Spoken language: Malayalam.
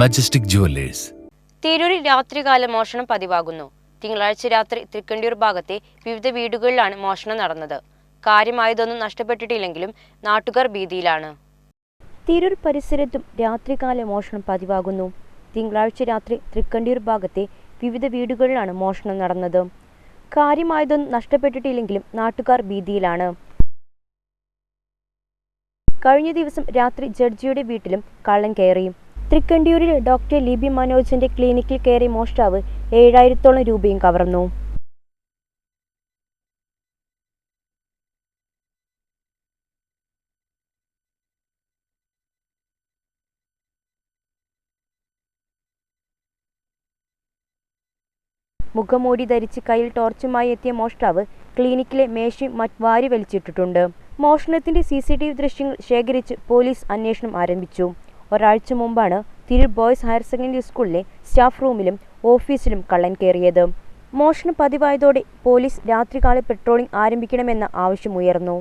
മജസ്റ്റിക് ജുവല്ലേഴ്സ് തിരൂരിൽ രാത്രികാല മോഷണം പതിവാകുന്നു. തിങ്കളാഴ്ച രാത്രി തൃക്കണ്ടിയൂർ ഭാഗത്തെ വിവിധ വീടുകളിലാണ് മോഷണം നടന്നത്. കാര്യമായതൊന്നും നഷ്ടപ്പെട്ടിട്ടില്ലെങ്കിലും നാട്ടുകാർ ഭീതിയിലാണ്. തിരൂർ പരിസരത്തും രാത്രികാല മോഷണം പതിവാകുന്നു. തിങ്കളാഴ്ച രാത്രി തൃക്കണ്ടിയൂർ ഭാഗത്തെ വിവിധ വീടുകളിലാണ് മോഷണം നടന്നത്. കാര്യമായതൊന്നും നഷ്ടപ്പെട്ടിട്ടില്ലെങ്കിലും നാട്ടുകാർ ഭീതിയിലാണ്. കഴിഞ്ഞ ദിവസം രാത്രി ജഡ്ജിയുടെ വീട്ടിലും കള്ളൻ കയറി. തൃക്കണ്ടിയൂരിൽ ഡോക്ടർ ലിബി മനോജിന്റെ ക്ലിനിക്കിൽ കയറി മോഷ്ടാവ് ഏഴായിരത്തോളം രൂപയും കവർന്നു. മുഖമൂടി ധരിച്ച് കയ്യിൽ ടോർച്ചുമായി എത്തിയ മോഷ്ടാവ് ക്ലിനിക്കിലെ മേശയും മറ്റ് വാരി വലിച്ചിട്ടിട്ടുണ്ട്. മോഷണത്തിന്റെ സി സി ടി വി ദൃശ്യങ്ങൾ ശേഖരിച്ച് പോലീസ് അന്വേഷണം ആരംഭിച്ചു. ഒരാഴ്ച മുമ്പാണ് തിരൂർ ബോയ്സ് ഹയർ സെക്കൻഡറി സ്കൂളിലെ സ്റ്റാഫ് റൂമിലും ഓഫീസിലും കള്ളൻ കയറിയത് മോഷണം പതിവായതോടെ പോലീസ് രാത്രികാല പെട്രോളിംഗ് ആരംഭിക്കണമെന്ന ആവശ്യമുയർന്നു